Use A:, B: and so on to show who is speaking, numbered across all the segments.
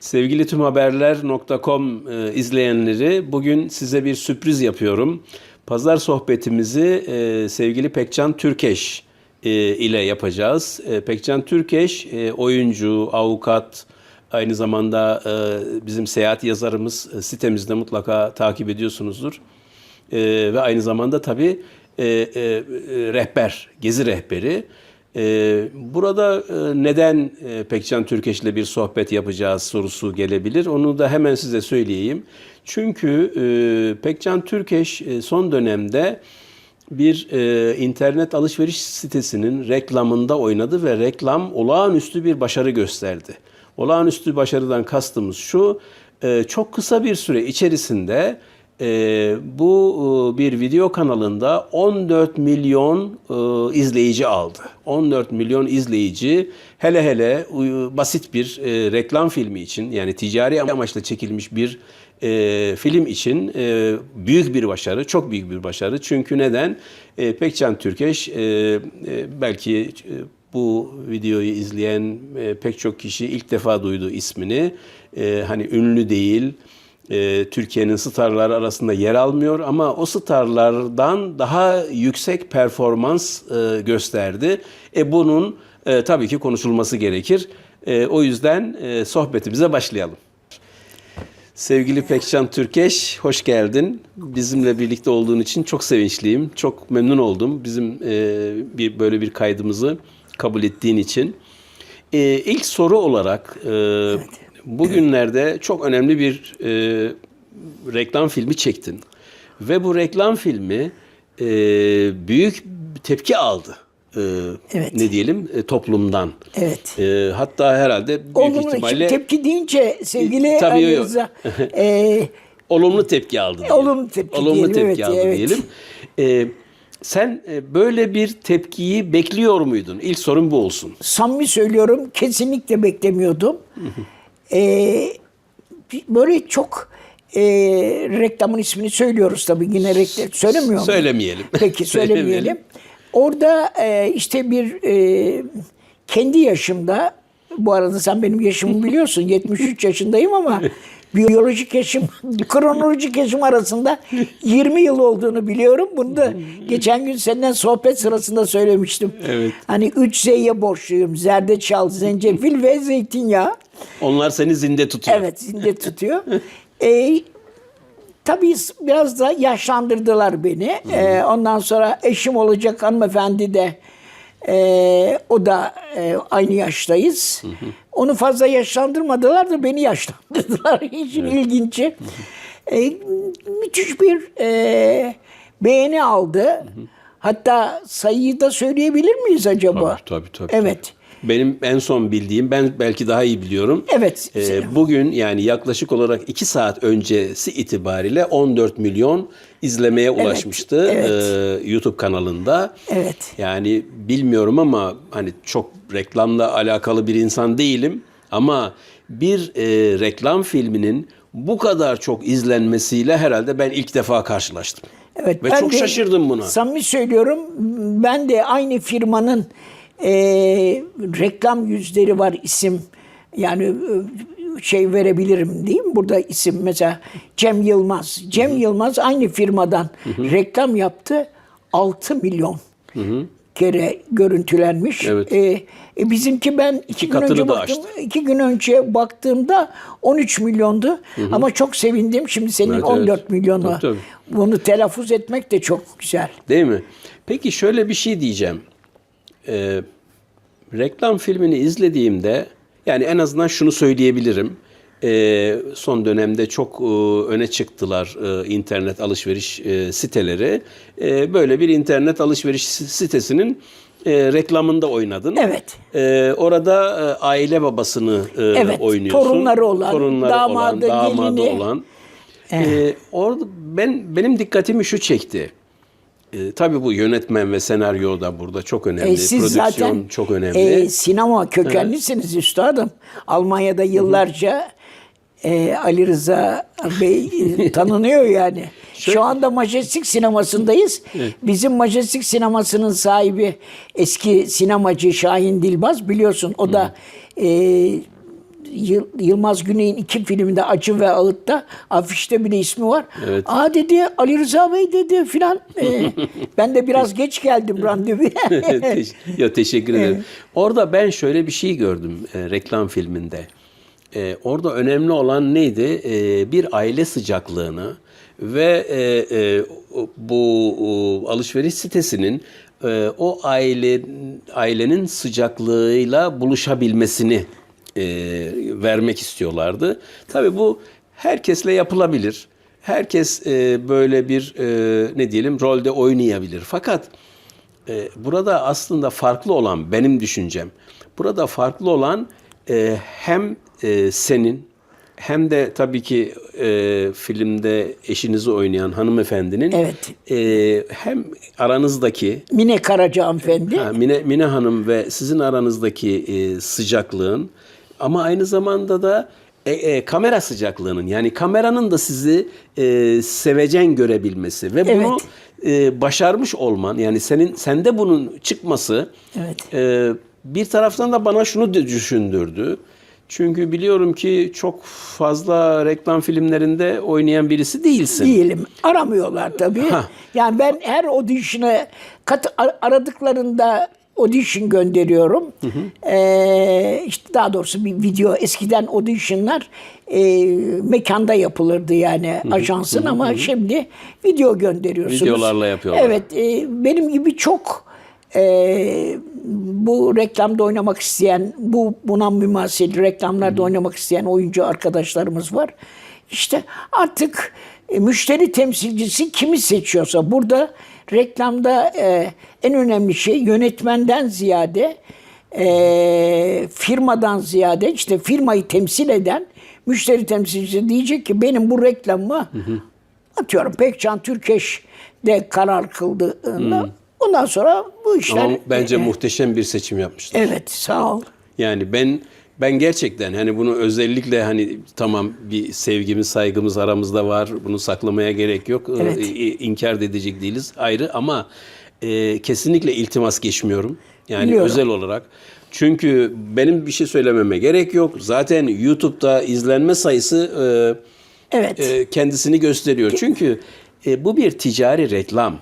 A: Sevgili tümhaberler.com e, izleyenleri bugün size bir sürpriz yapıyorum. Pazar sohbetimizi e, sevgili Pekcan Türkeş e, ile yapacağız. Pekcan Türkeş oyuncu, avukat, aynı zamanda bizim seyahat yazarımız sitemizde mutlaka takip ediyorsunuzdur. Ve aynı zamanda tabii rehber, gezi rehberi. E, burada e, neden e, Pekcan Türkeş'le bir sohbet yapacağız sorusu gelebilir. Onu da hemen size söyleyeyim. Çünkü e, Pekcan Türkeş e, son dönemde bir e, internet alışveriş sitesinin reklamında oynadı ve reklam olağanüstü bir başarı gösterdi. Olağanüstü başarıdan kastımız şu, e, çok kısa bir süre içerisinde e, bu e, bir video kanalında 14 milyon e, izleyici aldı. 14 milyon izleyici hele hele e, basit bir e, reklam filmi için yani ticari amaçla çekilmiş bir e, film için e, büyük bir başarı, çok büyük bir başarı. Çünkü neden? E, Pekcan Türkeş e, e, belki e, bu videoyu izleyen e, pek çok kişi ilk defa duydu ismini. E, hani ünlü değil, e, Türkiye'nin starları arasında yer almıyor ama o starlardan daha yüksek performans e, gösterdi. E bunun e, tabii ki konuşulması gerekir. O yüzden sohbetimize başlayalım. Sevgili Pekcan Türkeş, hoş geldin. Bizimle birlikte olduğun için çok sevinçliyim. Çok memnun oldum bizim bir böyle bir kaydımızı kabul ettiğin için. E, ilk soru olarak e, bugünlerde çok önemli bir e, reklam filmi çektin. Ve bu reklam filmi e, büyük tepki aldı. E,
B: Evet.
A: Ne diyelim e, toplumdan.
B: Evet.
A: E, hatta herhalde büyük
B: Olumlu
A: ihtimalle
B: tepki deyince sevgili
A: E, tabii
B: Ali. Rıza, e,
A: olumlu tepki aldı diyelim.
B: Olumlu tepki
A: olumlu
B: diyelim,
A: tepki
B: evet,
A: aldı
B: evet.
A: diyelim. Ee, sen e, böyle bir tepkiyi bekliyor muydun? İlk sorun bu olsun.
B: samimi söylüyorum kesinlikle beklemiyordum. E, böyle çok e, reklamın ismini söylüyoruz tabii yine reklam söylemiyor muyum?
A: Söylemeyelim.
B: Peki
A: Söylemeyelim.
B: söylemeyelim. Orada e, işte bir e, kendi yaşımda bu arada sen benim yaşımı biliyorsun 73 yaşındayım ama biyolojik yaşım kronolojik yaşım arasında 20 yıl olduğunu biliyorum. Bunu da geçen gün senden sohbet sırasında söylemiştim.
A: Evet.
B: Hani 3 Z'ye borçluyum. Zerdeçal, zencefil ve zeytinyağı.
A: Onlar seni zinde tutuyor.
B: Evet zinde tutuyor. Ee, tabii biraz da yaşlandırdılar beni. Ee, ondan sonra eşim olacak hanımefendi de e, o da e, aynı yaştayız. Onu fazla yaşlandırmadılar da beni yaşlandırdılar. İşin ilginci. Ee, müthiş bir e, beğeni aldı. Hatta sayıyı da söyleyebilir miyiz acaba?
A: Tabii tabii. tabii
B: Evet.
A: Benim en son bildiğim, ben belki daha iyi biliyorum.
B: Evet.
A: Ee, bugün yani yaklaşık olarak 2 saat öncesi itibariyle 14 milyon izlemeye ulaşmıştı
B: evet.
A: e, YouTube kanalında.
B: Evet.
A: Yani bilmiyorum ama hani çok reklamla alakalı bir insan değilim ama bir e, reklam filminin bu kadar çok izlenmesiyle herhalde ben ilk defa karşılaştım.
B: Evet,
A: Ve
B: ben
A: çok
B: de
A: şaşırdım buna.
B: Samimi söylüyorum. Ben de aynı firmanın e, reklam yüzleri var isim. Yani e, şey verebilirim değil mi? Burada isim mesela Cem Yılmaz. Cem Yılmaz aynı firmadan reklam yaptı. 6 milyon kere görüntülenmiş.
A: Evet.
B: E, e, bizimki ben iki, gün
A: katını
B: önce
A: da
B: baktım.
A: aştı.
B: iki gün önce baktığımda 13 milyondu. Ama çok sevindim. Şimdi senin
A: Evet,
B: 14
A: evet.
B: milyonu.
A: Tabii, tabii.
B: Bunu telaffuz etmek de çok güzel.
A: Değil mi? Peki şöyle bir şey diyeceğim. Ee, reklam filmini izlediğimde yani en azından şunu söyleyebilirim. Ee, son dönemde çok e, öne çıktılar e, internet alışveriş e, siteleri. E, böyle bir internet alışveriş sitesinin e, reklamında oynadın.
B: Evet.
A: E, orada e, aile babasını e,
B: Evet,
A: oynuyorsun.
B: torunları olan,
A: torunları
B: damadı,
A: olan, damadı
B: gelini.
A: olan. E, orada ben benim dikkatimi şu çekti. E, tabii bu yönetmen ve senaryo da burada çok önemli.
B: E, siz
A: Prodüksiyon
B: zaten
A: çok önemli.
B: e, sinema kökenlisiniz üstadım. Almanya'da yıllarca e, Ali Rıza Bey e, tanınıyor yani. Şu anda Majestic sinemasındayız. Bizim Majestic sinemasının sahibi eski sinemacı Şahin Dilbaz biliyorsun. O da e, Yıl- Yılmaz Güney'in iki filminde Acı ve Ağıt'ta afişte bile ismi var.
A: Evet.
B: Aa dedi Ali Rıza Bey dedi filan. Ee, ben de biraz geç geldim randevuya.
A: Ya teşekkür ederim. Orada ben şöyle bir şey gördüm e, reklam filminde. E, orada önemli olan neydi? E, bir aile sıcaklığını ve e, e, bu o, alışveriş sitesinin e, o aile ailenin sıcaklığıyla buluşabilmesini e, vermek istiyorlardı. Tabii bu herkesle yapılabilir. Herkes e, böyle bir e, ne diyelim rolde oynayabilir. Fakat e, burada aslında farklı olan benim düşüncem. Burada farklı olan e, hem e, senin hem de tabii ki e, filmde eşinizi oynayan hanımefendinin
B: Evet.
A: e, hem aranızdaki
B: Mine Karaca hanımefendi.
A: Ha, Mine, Mine Hanım ve sizin aranızdaki e, sıcaklığın ama aynı zamanda da e, e, kamera sıcaklığının yani kameranın da sizi e, sevecen görebilmesi ve bunu e, başarmış olman yani senin sende bunun çıkması
B: Evet.
A: e, bir taraftan da bana şunu düşündürdü. Çünkü biliyorum ki çok fazla reklam filmlerinde oynayan birisi değilsin.
B: Değilim. Aramıyorlar tabii.
A: Ha.
B: Yani ben her audition'a kat, ar- aradıklarında audition gönderiyorum. Ee, işte daha doğrusu bir video eskiden auditionlar e, mekanda yapılırdı yani ajansın ama şimdi video gönderiyorsunuz.
A: Videolarla yapıyorlar.
B: Evet. e, benim gibi çok e, bu reklamda oynamak isteyen, bu buna mümasil reklamlarda oynamak isteyen oyuncu arkadaşlarımız var. İşte artık e, müşteri temsilcisi kimi seçiyorsa burada reklamda e, en önemli şey yönetmenden ziyade e, firmadan ziyade işte firmayı temsil eden müşteri temsilcisi diyecek ki benim bu reklamı atıyorum Pekcan Türkeş de karar kıldığında ondan sonra bu işler
A: Ama bence muhteşem bir seçim yapmışlar.
B: evet sağ ol.
A: Yani ben ben gerçekten hani bunu özellikle hani tamam bir sevgimiz saygımız aramızda var. Bunu saklamaya gerek yok.
B: Evet.
A: Ee, inkar edecek değiliz ayrı ama e, kesinlikle iltimas geçmiyorum. Yani
B: Biliyorum.
A: özel olarak. Çünkü benim bir şey söylememe gerek yok. Zaten YouTube'da izlenme sayısı e,
B: Evet.
A: e, kendisini gösteriyor. Çünkü e, bu bir ticari reklam.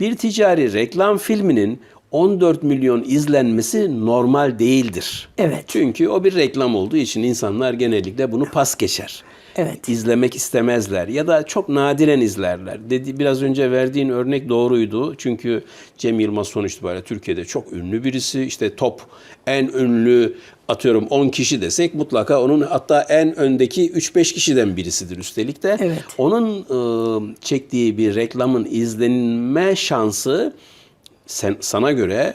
A: Bir ticari reklam filminin 14 milyon izlenmesi normal değildir.
B: Evet.
A: Çünkü o bir reklam olduğu için insanlar genellikle bunu pas geçer.
B: Evet.
A: İzlemek istemezler ya da çok nadiren izlerler. Dedi biraz önce verdiğin örnek doğruydu. Çünkü Cem Yılmaz sonuç itibariyle Türkiye'de çok ünlü birisi. İşte top en ünlü atıyorum 10 kişi desek mutlaka onun hatta en öndeki 3-5 kişiden birisidir üstelik de.
B: Evet.
A: Onun ıı, çektiği bir reklamın izlenme şansı sen, sana göre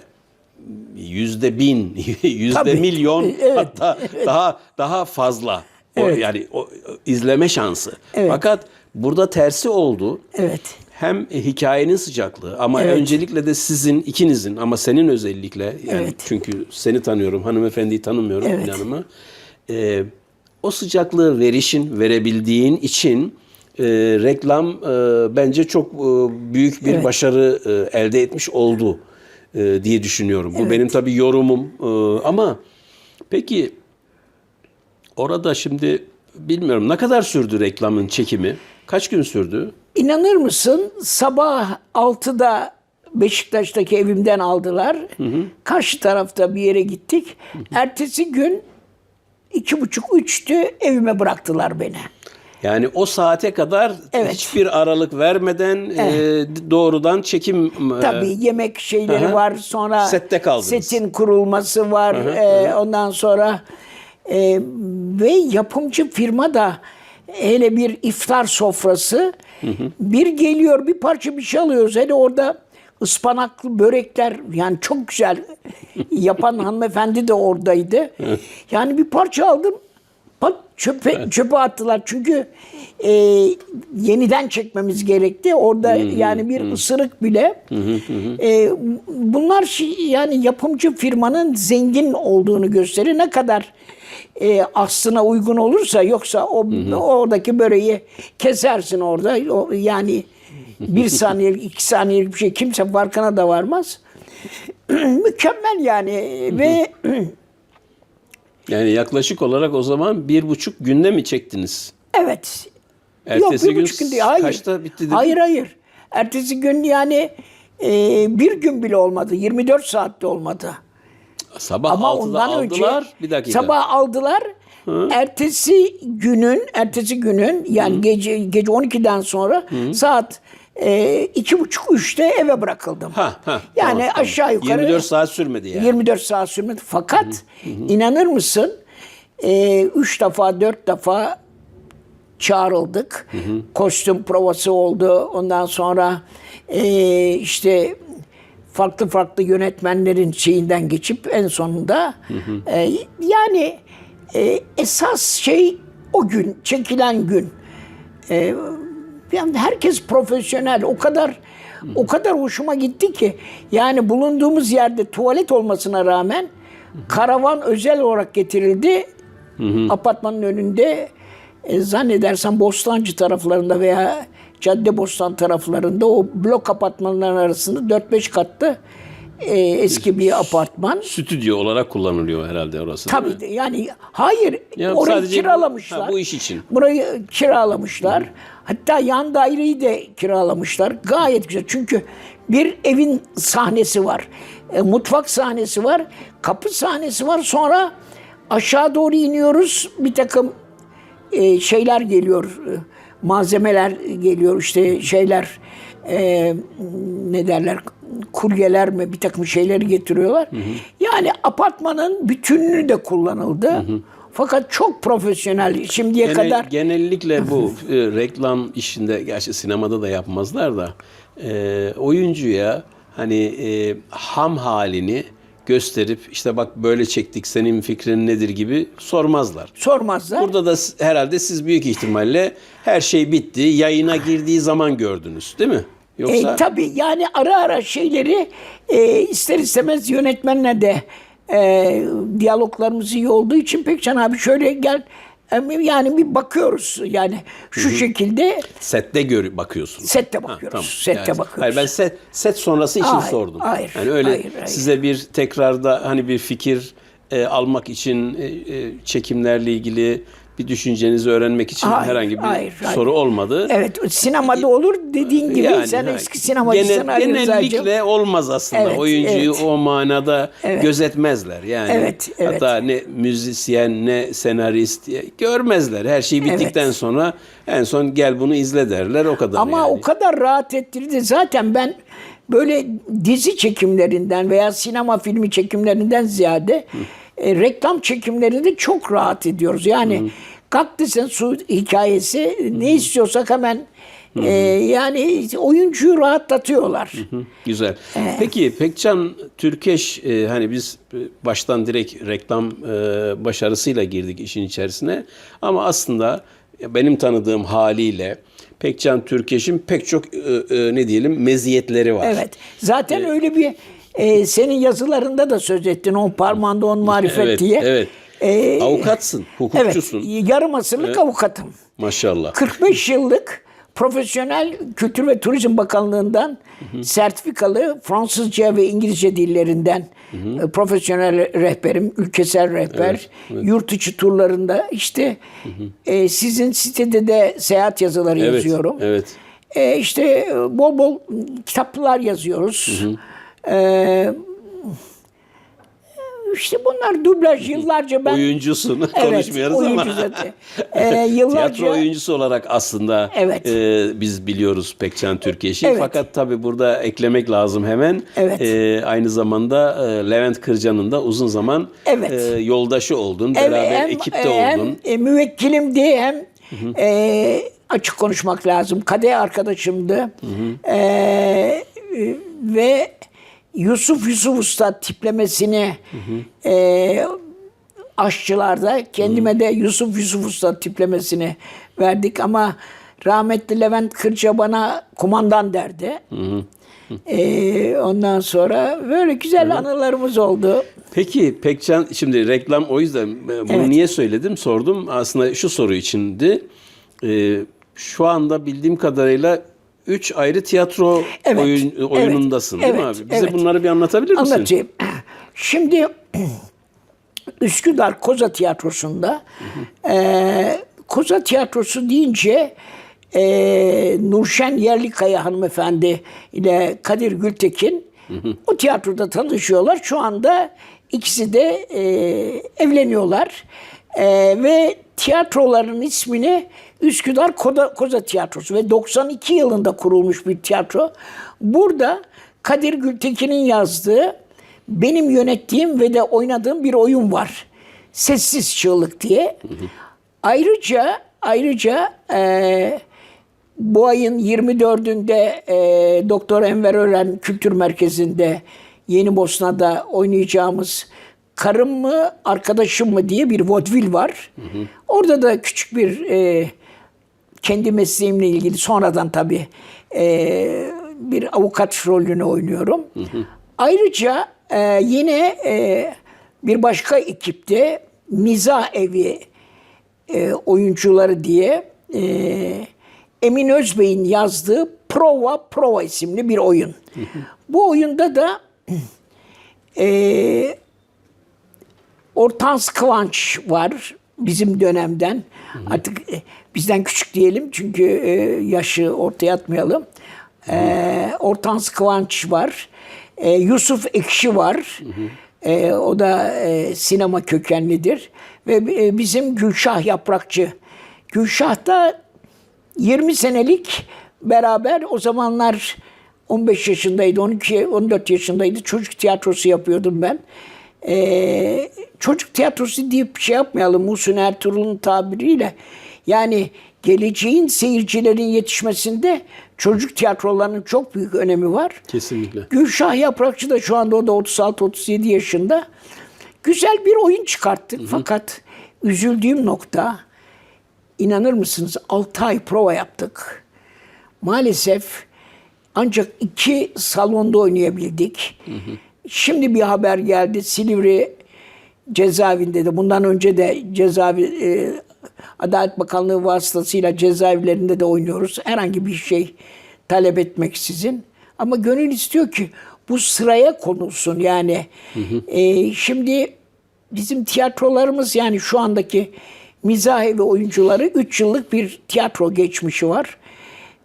A: yüzde bin, yüzde
B: Tabii.
A: milyon
B: Evet,
A: hatta daha daha fazla. O,
B: Evet.
A: Yani o, izleme şansı.
B: Evet.
A: Fakat burada tersi oldu.
B: Evet.
A: Hem hikayenin sıcaklığı ama
B: Evet.
A: öncelikle de sizin ikinizin ama senin özellikle yani
B: Evet.
A: çünkü seni tanıyorum hanımefendiyi tanımıyorum
B: Evet.
A: Mine Hanım'ı. Ee, o sıcaklığı verişin verebildiğin için e, reklam e, bence çok e, büyük bir
B: Evet.
A: başarı e, elde etmiş oldu e, diye düşünüyorum. Bu benim tabii yorumum E, ama peki orada şimdi bilmiyorum ne kadar sürdü reklamın çekimi? Kaç gün sürdü?
B: İnanır mısın sabah 6'da Beşiktaş'taki evimden aldılar. Karşı tarafta bir yere gittik. Ertesi gün iki buçuk üçtü evime bıraktılar beni.
A: Yani o saate kadar
B: Evet.
A: hiçbir aralık vermeden e, doğrudan çekim e,
B: Tabii yemek şeyleri
A: Aha.
B: var. Sonra
A: Sette kaldınız.
B: setin kurulması var. Ee, ondan sonra e, ve yapımcı firma da hele bir iftar sofrası bir geliyor bir parça bir şey alıyoruz. Hele orada ıspanaklı börekler yani çok güzel yapan hanımefendi de oradaydı. Yani bir parça aldım. Pat çöpe, çöpe attılar. Çünkü e, yeniden çekmemiz gerekti. Orada yani bir ısırık bile. E, bunlar şi- yani yapımcı firmanın zengin olduğunu gösterir. Ne kadar e, aslına uygun olursa yoksa o oradaki böreği kesersin orada. O, yani bir saniyelik, iki saniyelik bir şey kimse farkına da varmaz. Mükemmel yani ve
A: Yani yaklaşık olarak o zaman bir buçuk günde mi çektiniz?
B: Evet.
A: Ertesi
B: Yok, bir
A: gün
B: buçuk gün değil. Hayır.
A: kaçta bitti dedin?
B: Hayır hayır. Ertesi gün yani e, bir gün bile olmadı. 24 saatte olmadı.
A: Sabah
B: Ama
A: 6'da
B: ondan
A: aldılar.
B: önce
A: bir dakika.
B: sabah aldılar. Ertesi günün ertesi günün yani gece gece 12'den sonra saat e, iki buçuk üçte eve bırakıldım.
A: Ha, ha,
B: yani
A: tamam,
B: aşağı yukarı
A: 24 saat sürmedi yani.
B: 24 saat sürmedi. Fakat inanır mısın? E, üç defa dört defa çağrıldık. Kostüm provası oldu. Ondan sonra e, işte farklı farklı yönetmenlerin şeyinden geçip en sonunda e, yani e, esas şey o gün çekilen gün. E, yani herkes profesyonel. O kadar o kadar hoşuma gitti ki yani bulunduğumuz yerde tuvalet olmasına rağmen karavan özel olarak getirildi. Apartmanın önünde e, zannedersem Bostancı taraflarında veya Caddebostan taraflarında o blok apartmanların arasında 4-5 katlı e, eski bir apartman.
A: Stüdyo olarak kullanılıyor herhalde orası.
B: Tabii de, yani hayır
A: Ya
B: orayı
A: sadece
B: kiralamışlar.
A: ha, bu iş için.
B: Burayı kiralamışlar. Hatta yan daireyi de kiralamışlar. Gayet güzel. Çünkü bir evin sahnesi var. E, mutfak sahnesi var. Kapı sahnesi var. Sonra aşağı doğru iniyoruz. Bir takım e, şeyler geliyor. e, malzemeler geliyor. işte şeyler e, ne derler kuryeler mi bir takım şeyleri getiriyorlar. Yani apartmanın bütününü de kullanıldı. Fakat çok profesyonel şimdiye
A: Genel-
B: kadar.
A: Genellikle bu e, reklam işinde, gerçi sinemada da yapmazlar da e, oyuncuya hani e, ham halini gösterip işte bak böyle çektik senin fikrin nedir gibi sormazlar.
B: Sormazlar.
A: Burada da herhalde siz büyük ihtimalle her şey bitti. Yayına girdiği zaman gördünüz değil mi? Yoksa
B: E, tabii yani ara ara şeyleri e, ister istemez yönetmenle de e, diyaloglarımız iyi olduğu için Pekcan abi şöyle gel yani bir bakıyoruz yani şu şekilde
A: sette gör bakıyorsunuz.
B: sette
A: Ha,
B: bakıyoruz.
A: tamam.
B: Sette
A: Yani-
B: bakıyoruz.
A: Hayır ben set, set sonrası için
B: Hayır,
A: sordum.
B: hayır,
A: yani öyle
B: hayır, hayır.
A: size bir tekrarda hani bir fikir e, almak için e, e, çekimlerle ilgili bir düşüncenizi öğrenmek için
B: Hayır,
A: herhangi bir
B: hayır, hayır.
A: soru olmadı.
B: Evet sinemada olur dediğin gibi sen
A: ha,
B: eski sinemacısın Rıza'cığım.
A: Genellikle olmaz aslında.
B: Evet,
A: Oyuncuyu
B: evet.
A: o manada gözetmezler. Yani
B: Evet, evet.
A: hatta ne müzisyen ne senarist e, görmezler. Her şey bittikten
B: Evet.
A: sonra en son gel bunu izle derler o kadar
B: Ama
A: yani.
B: o kadar rahat ettirdi. Zaten ben böyle dizi çekimlerinden veya sinema filmi çekimlerinden ziyade e, reklam çekimlerinde çok rahat ediyoruz. Yani kalk desen su hikayesi ne istiyorsak hemen e, yani oyuncuyu rahatlatıyorlar.
A: Hı, Güzel. Peki Pekcan Türkeş e, hani biz e, baştan direkt reklam e, başarısıyla girdik işin içerisine ama aslında benim tanıdığım haliyle Pekcan Türkeş'in pek çok e, e, ne diyelim meziyetleri var.
B: Evet. Zaten öyle bir e, senin yazılarında da söz ettin. On parmağında on marifet
A: Evet,
B: diye.
A: evet.
B: E,
A: Avukatsın, hukukçusun.
B: Evet. Yarım asırlık avukatım.
A: Maşallah.
B: 45 yıllık profesyonel Kültür ve Turizm Bakanlığı'ndan sertifikalı Fransızca ve İngilizce dillerinden e, profesyonel rehberim, ülkesel rehber, yurt içi turlarında işte e, sizin sitede de seyahat yazıları
A: Evet.
B: yazıyorum.
A: Evet.
B: E, işte bol bol kitaplar yazıyoruz. E, işte bunlar dublaj yıllarca ben
A: Oyuncusun.
B: Evet,
A: Konuşmuyoruz
B: oyuncu
A: ama.
B: zaten. Ee, yıllarca
A: Tiyatro oyuncusu olarak aslında
B: Evet.
A: e, biz biliyoruz Pekcan Türkeş'i.
B: Evet.
A: Fakat tabii burada eklemek lazım hemen.
B: Evet.
A: E, aynı zamanda e, Levent Kırca'nın da uzun zaman
B: Evet.
A: e, yoldaşı oldun.
B: hem,
A: Beraber
B: hem,
A: ekipte
B: e, hem
A: oldun.
B: e, müvekkilimdi hem e, açık konuşmak lazım. Kadeh arkadaşımdı. E, e, ve Yusuf Yusuf Usta tiplemesini e, aşçılarda kendime de Yusuf Yusuf Usta tiplemesini verdik ama rahmetli Levent Kırca bana kumandan derdi. E, ondan sonra böyle güzel anılarımız oldu.
A: Peki Pekcan şimdi reklam o yüzden e, bunu
B: Evet.
A: niye söyledim sordum. Aslında şu soru içindi. E, şu anda bildiğim kadarıyla üç ayrı tiyatro
B: Evet,
A: oyun,
B: evet,
A: oyunundasın değil mi
B: evet,
A: abi? Bize
B: evet.
A: bunları bir anlatabilir misin?
B: Anlatayım. Şimdi Üsküdar Koza Tiyatrosu'nda e, Koza Tiyatrosu deyince e, Nurşen Yerlikaya hanımefendi ile Kadir Gültekin o tiyatroda tanışıyorlar. Şu anda ikisi de e, evleniyorlar. E, ve tiyatroların ismini Üsküdar Koza, Koza Tiyatrosu ve 92 yılında kurulmuş bir tiyatro. Burada Kadir Gültekin'in yazdığı benim yönettiğim ve de oynadığım bir oyun var. Sessiz Çığlık diye. Ayrıca ayrıca e, bu ayın 24'ünde e, Doktor Enver Ören Kültür Merkezi'nde Yeni Bosna'da oynayacağımız Karım mı Arkadaşım mı diye bir vodvil var. Orada da küçük bir e, kendi mesleğimle ilgili sonradan tabii e, bir avukat rolünü oynuyorum. Ayrıca e, yine e, bir başka ekipte Miza Evi e, oyuncuları diye e, Emin Özbey'in yazdığı Prova Prova isimli bir oyun. Bu oyunda da e, Ortans Kıvanç var bizim dönemden. Artık e, bizden küçük diyelim çünkü e, yaşı ortaya atmayalım. E, Ortans Kıvanç var. E, Yusuf Ekşi var. E, o da e, sinema kökenlidir. Ve e, bizim Gülşah Yaprakçı. Gülşah da 20 senelik beraber o zamanlar 15 yaşındaydı, 12, 14 yaşındaydı. Çocuk tiyatrosu yapıyordum ben. Ee, çocuk tiyatrosu deyip şey yapmayalım Muhsin Ertuğrul'un tabiriyle. Yani geleceğin seyircilerin yetişmesinde çocuk tiyatrolarının çok büyük önemi var.
A: Kesinlikle.
B: Gülşah Yaprakçı da şu anda o da 36-37 yaşında. Güzel bir oyun çıkarttık fakat üzüldüğüm nokta inanır mısınız 6 ay prova yaptık. Maalesef ancak iki salonda oynayabildik. Şimdi bir haber geldi Silivri cezaevinde de bundan önce de cezaevi e, Adalet Bakanlığı vasıtasıyla cezaevlerinde de oynuyoruz. Herhangi bir şey talep etmeksizin. Ama gönül istiyor ki bu sıraya konulsun yani. E, şimdi bizim tiyatrolarımız yani şu andaki mizahi ve oyuncuları 3 yıllık bir tiyatro geçmişi var.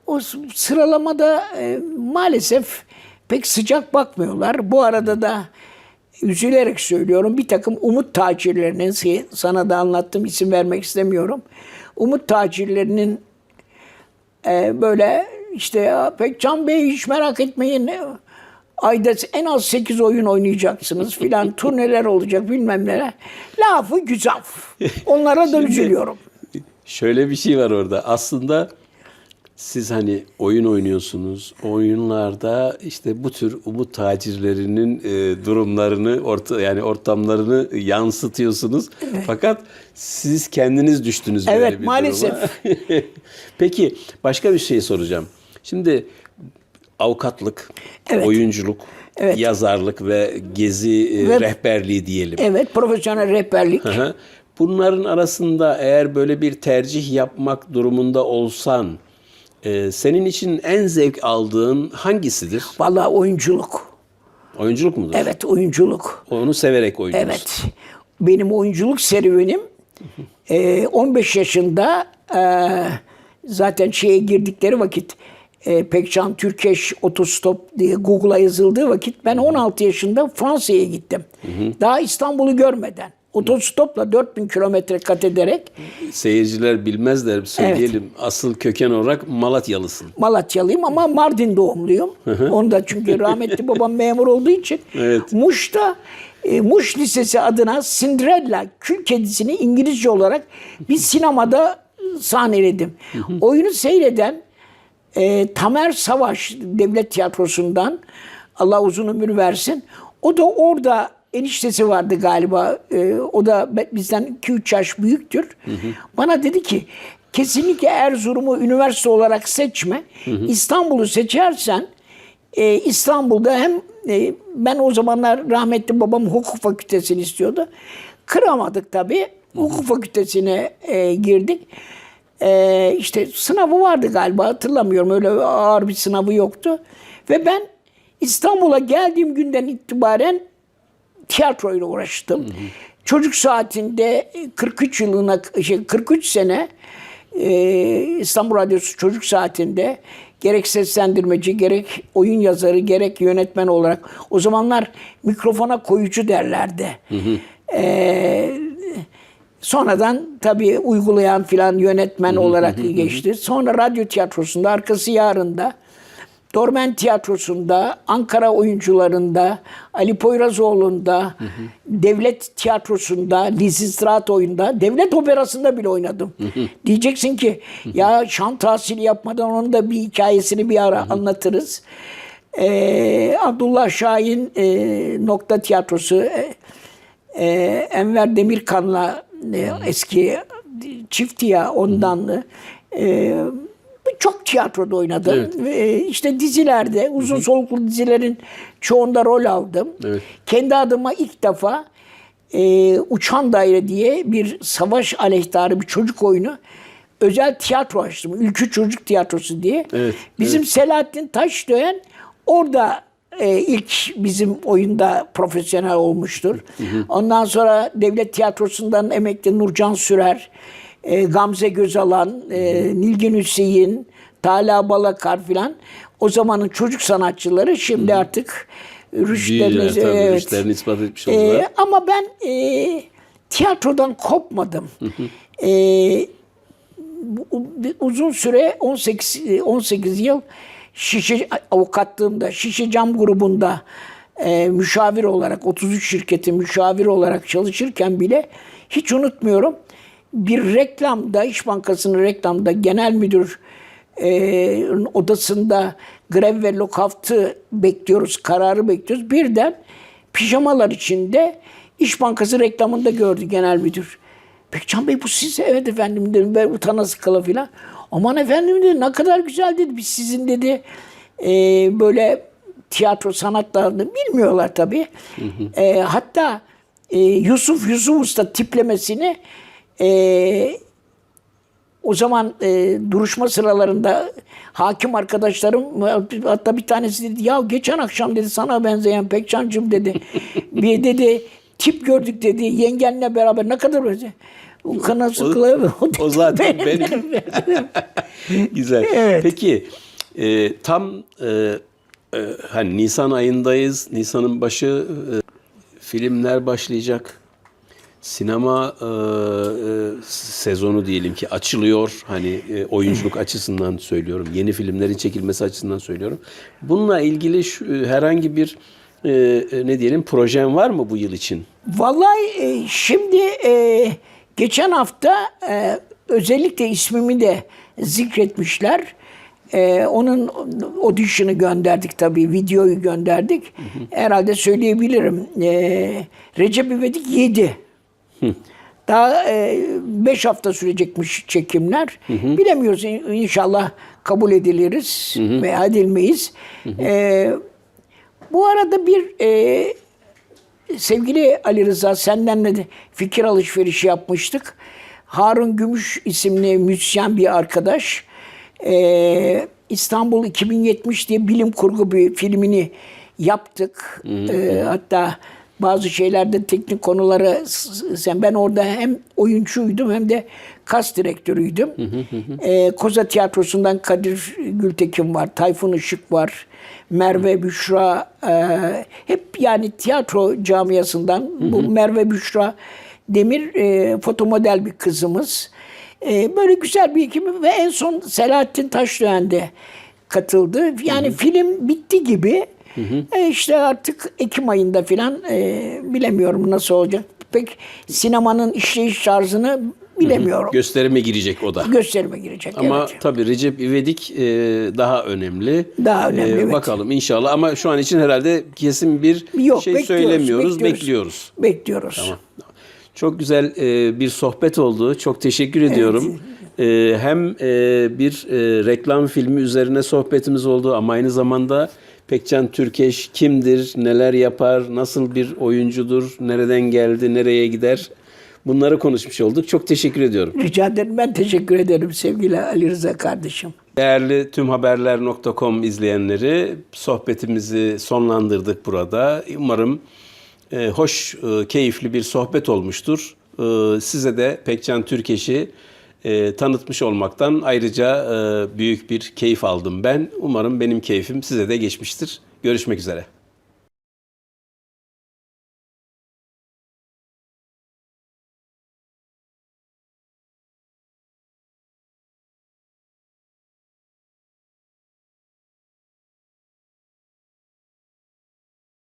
B: O sıralamada e, maalesef pek sıcak bakmıyorlar. Bu arada da üzülerek söylüyorum bir takım umut tacirlerinin sana da anlattım isim vermek istemiyorum. Umut tacirlerinin e, böyle işte "Ya Pekcan Bey hiç merak etmeyin ayda en az 8 oyun oynayacaksınız filan turneler olacak bilmem neler. Lafı güzel. Onlara da üzülüyorum.
A: Şöyle bir şey var orada. Aslında siz hani oyun oynuyorsunuz. Oyunlarda işte bu tür umut tacirlerinin e, durumlarını orta yani ortamlarını yansıtıyorsunuz. Fakat siz kendiniz düştünüz böyle
B: Evet,
A: bir
B: maalesef.
A: duruma. Peki başka bir şey soracağım. Şimdi avukatlık,
B: Evet.
A: oyunculuk,
B: Evet.
A: yazarlık ve gezi e,
B: Ve-
A: rehberliği diyelim.
B: Evet profesyonel rehberlik.
A: Bunların arasında eğer böyle bir tercih yapmak durumunda olsan, e, senin için en zevk aldığın hangisidir?
B: Vallahi oyunculuk.
A: Oyunculuk mudur?
B: Evet oyunculuk.
A: Onu severek oynuyorsun.
B: Evet. Benim oyunculuk serüvenim e, 15 yaşında e, zaten şeye girdikleri vakit e, Pekcan Türkeş Otostop diye Google'a yazıldığı vakit ben 16 yaşında Fransa'ya gittim. Daha İstanbul'u görmeden. Otostopla 4000 kilometre kat ederek
A: Seyirciler bilmezler söyleyelim. Asıl köken olarak Malatyalısın.
B: Malatyalıyım ama Mardin doğumluyum. Onu da çünkü rahmetli babam memur olduğu için.
A: Evet.
B: Muş'ta e, Muş Lisesi adına Cinderella Kül Kedisi'ni İngilizce olarak bir sinemada sahneledim. Oyunu seyreden e, Tamer Savaş Devlet Tiyatrosu'ndan Allah uzun ömür versin. O da orada eniştesi vardı galiba. E, o da bizden 2-3 yaş büyüktür. Bana dedi ki kesinlikle Erzurum'u üniversite olarak seçme. İstanbul'u seçersen e, İstanbul'da hem e, ben o zamanlar rahmetli babam hukuk fakültesini istiyordu. Kıramadık tabii. Hukuk fakültesine e, girdik. E, işte sınavı vardı galiba hatırlamıyorum. Öyle ağır bir sınavı yoktu. Ve ben İstanbul'a geldiğim günden itibaren tiyatroyla uğraştım. Çocuk saatinde 43 yılına şey 43 sene e, İstanbul Radyosu çocuk saatinde gerek seslendirmeci, gerek oyun yazarı, gerek yönetmen olarak o zamanlar mikrofona koyucu derlerdi. E, sonradan tabii uygulayan filan yönetmen olarak geçti. Sonra radyo tiyatrosunda arkası yarında Dormen Tiyatrosu'nda, Ankara oyuncularında, Ali Poyrazoğlu'nda, Devlet Tiyatrosu'nda, Lisistrat oyunda, Devlet Operası'nda bile oynadım. Diyeceksin ki ya şan tahsili yapmadan onun da bir hikayesini bir ara anlatırız. Ee, Abdullah Şahin e, Nokta Tiyatrosu, e, e, Enver Demirkan'la e, eski çift ya ondan e, çok tiyatroda oynadım. E, işte dizilerde, uzun soluklu dizilerin çoğunda rol aldım.
A: Evet.
B: Kendi adıma ilk defa e, Uçan Daire diye bir savaş aleyhtarı bir çocuk oyunu özel tiyatro açtım. Ülkü Çocuk Tiyatrosu diye.
A: Evet,
B: Bizim Selahattin Taşdöğen orada e, ilk bizim oyunda profesyonel olmuştur. Ondan sonra Devlet Tiyatrosu'ndan emekli Nurcan Sürer, e, Gamze Gözalan, e, Nilgün Hüseyin, Tala Balakar filan o zamanın çocuk sanatçıları şimdi artık rüştlerini,
A: tabii,
B: evet.
A: rüştlerini ispat etmiş
B: E,
A: oldular.
B: ama ben e, tiyatrodan kopmadım. E, uzun süre 18 18 yıl şişe avukatlığımda şişe cam grubunda e, müşavir olarak 33 şirketin müşavir olarak çalışırken bile hiç unutmuyorum bir reklamda İş Bankası'nın reklamda genel müdür e, odasında grev ve lokaftı bekliyoruz, kararı bekliyoruz. Birden pijamalar içinde İş Bankası reklamında gördü genel müdür. Pekcan Bey bu siz evet efendim dedim ben utanası kala filan. Aman efendim dedi ne kadar güzel dedi biz sizin dedi e, böyle tiyatro sanatlarını bilmiyorlar tabii. E, hatta e, Yusuf Yusuf Usta tiplemesini e, o zaman e, duruşma sıralarında hakim arkadaşlarım hatta bir tanesi dedi ya geçen akşam dedi sana benzeyen Pekcan'cım dedi. bir dedi tip gördük dedi yengenle beraber ne kadar. O kanası kılavuz.
A: o zaten benim. Güzel.
B: Evet.
A: Peki e, tam e, e, hani Nisan ayındayız. Nisan'ın başı e, filmler başlayacak. Sinema e, e, sezonu diyelim ki açılıyor. Hani e, oyunculuk açısından söylüyorum. Yeni filmlerin çekilmesi açısından söylüyorum. Bununla ilgili şu, e, herhangi bir e, e, ne diyelim projen var mı bu yıl için?
B: Vallahi e, şimdi e, geçen hafta e, özellikle ismimi de zikretmişler. E, onun audition'ı gönderdik tabii, videoyu gönderdik. Herhalde söyleyebilirim. E, Recep İvedik 7. Daha 5 hafta sürecekmiş çekimler. Bilemiyoruz İ- inşallah kabul ediliriz veya edilmeyiz. E, bu arada bir e, sevgili Ali Rıza senden de fikir alışverişi yapmıştık. Harun Gümüş isimli müzisyen bir arkadaş e, İstanbul 2070 diye bilim kurgu bir filmini yaptık. E, hatta bazı şeylerde teknik konuları s- sen ben orada hem oyuncuydum hem de kas direktörüydüm. E, Koza Tiyatrosu'ndan Kadir Gültekin var, Tayfun Işık var, Merve Büşra e, hep yani tiyatro camiasından bu Merve Büşra Demir e, fotomodel bir kızımız. E, böyle güzel bir ekibi ve en son Selahattin Taşdöğen de katıldı. Yani film bitti gibi. E, işte artık Ekim ayında filan e, bilemiyorum nasıl olacak. Pek sinemanın işleyiş tarzını bilemiyorum.
A: Gösterime girecek o da.
B: Gösterime girecek.
A: Ama
B: evet.
A: tabii Recep İvedik e, daha önemli.
B: Daha önemli, evet.
A: Bakalım inşallah ama şu an için herhalde kesin bir
B: Yok,
A: şey
B: bekliyoruz,
A: söylemiyoruz,
B: bekliyoruz.
A: bekliyoruz.
B: Bekliyoruz.
A: Tamam. Çok güzel e, bir sohbet oldu. Çok teşekkür ediyorum. E, hem e, bir e, reklam filmi üzerine sohbetimiz oldu ama aynı zamanda Pekcan Türkeş kimdir, neler yapar, nasıl bir oyuncudur, nereden geldi, nereye gider bunları konuşmuş olduk. Çok teşekkür ediyorum.
B: Rica ederim. Ben teşekkür ederim sevgili Ali Rıza kardeşim.
A: Değerli tümhaberler.com izleyenleri sohbetimizi sonlandırdık burada. Umarım e, hoş, e, keyifli bir sohbet olmuştur. E, size de Pekcan Türkeş'i e, tanıtmış olmaktan ayrıca e, büyük bir keyif aldım ben. Umarım benim keyfim size de geçmiştir. Görüşmek üzere.